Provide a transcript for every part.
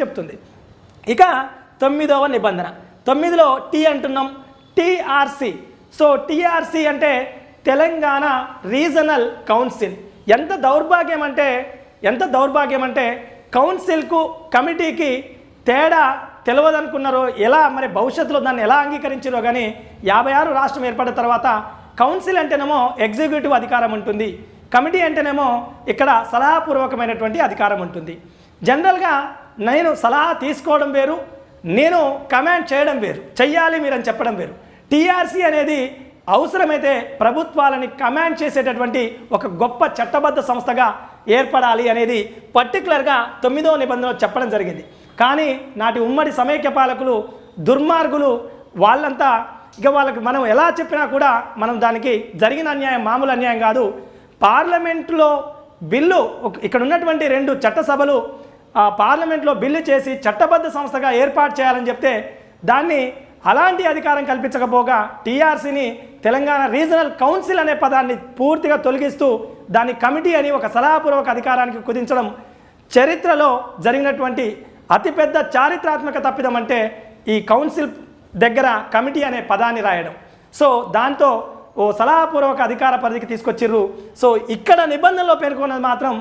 చెప్తుంది. ఇక తొమ్మిదవ నిబంధన. తొమ్మిదిలో టీ అంటున్నాం. టీఆర్సి. సో టీఆర్సి అంటే తెలంగాణ రీజనల్ కౌన్సిల్. ఎంత దౌర్భాగ్యం అంటే ఎంత దౌర్భాగ్యం అంటే కౌన్సిల్కు కమిటీకి తేడా తెలియదనుకున్నారో ఎలా మరి భవిష్యత్తులో దాన్ని ఎలా అంగీకరించారో కానీ యాభై ఆరు రాష్ట్రం ఏర్పడిన తర్వాత కౌన్సిల్ అంటేనేమో ఎగ్జిక్యూటివ్ అధికారం ఉంటుంది. కమిటీ అంటేనేమో ఇక్కడ సలహాపూర్వకమైనటువంటి అధికారం ఉంటుంది. జనరల్గా నేను సలహా తీసుకోవడం వేరు నేను కమాండ్ చేయడం వేరు చెయ్యాలి మీరని చెప్పడం వేరు. టీఆర్సీ అనేది అవసరమైతే ప్రభుత్వాలని కమాండ్ చేసేటటువంటి ఒక గొప్ప చట్టబద్ధ సంస్థగా ఏర్పడాలి అనేది పర్టికులర్గా తొమ్మిదో నిబంధనలో చెప్పడం జరిగింది. కానీ నాటి ఉమ్మడి సమైక్య పాలకులు దుర్మార్గులు వాళ్ళంతా ఇక వాళ్ళకి మనం ఎలా చెప్పినా కూడా మనం దానికి జరిగిన అన్యాయం మామూలు అన్యాయం కాదు. పార్లమెంట్లో బిల్లు ఒక- ఇక్కడ ఉన్నటువంటి రెండు చట్టసభలు పార్లమెంట్లో బిల్లు చేసి చట్టబద్ధ సంస్థగా ఏర్పాటు చేయాలని చెప్తే దాన్ని అలాంటి అధికారం కల్పించకపోగా టీఆర్సీని తెలంగాణ రీజనల్ కౌన్సిల్ అనే పదాన్ని పూర్తిగా తొలగిస్తూ దాన్ని కమిటీ అని ఒక సలహాపూర్వక అధికారానికి కుదించడం చరిత్రలో జరిగినటువంటి అతిపెద్ద చారిత్రాత్మక తప్పిదం అంటే ఈ కౌన్సిల్ దగ్గర కమిటీ అనే పదాన్ని రాయడం. సో దాంతో ఓ సలహాపూర్వక అధికార పరిధికి తీసుకొచ్చిర్రు. సో ఇక్కడ నిబంధనలో పేర్కొన్నది మాత్రం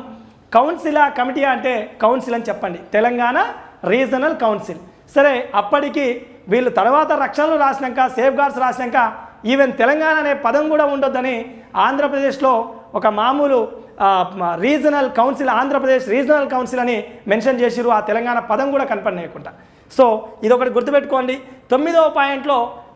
కౌన్సిలా కమిటీ అంటే కౌన్సిల్ అని చెప్పండి. Telangana regional council. సరే అప్పటికి వీళ్ళు తర్వాత రక్షణలు రాసినాక సేఫ్ గార్డ్స్ రాసినాక ఈవెన్ తెలంగాణ అనే పదం కూడా ఉండొద్దని ఆంధ్రప్రదేశ్లో ఒక మామూలు regional council Andhra Pradesh regional council అని మెన్షన్ చేసిరు ఆ తెలంగాణ పదం కూడా కనపడలేకుండా సో ఇది ఒకటి గుర్తుపెట్టుకోండి. తొమ్మిదవ పాయింట్లో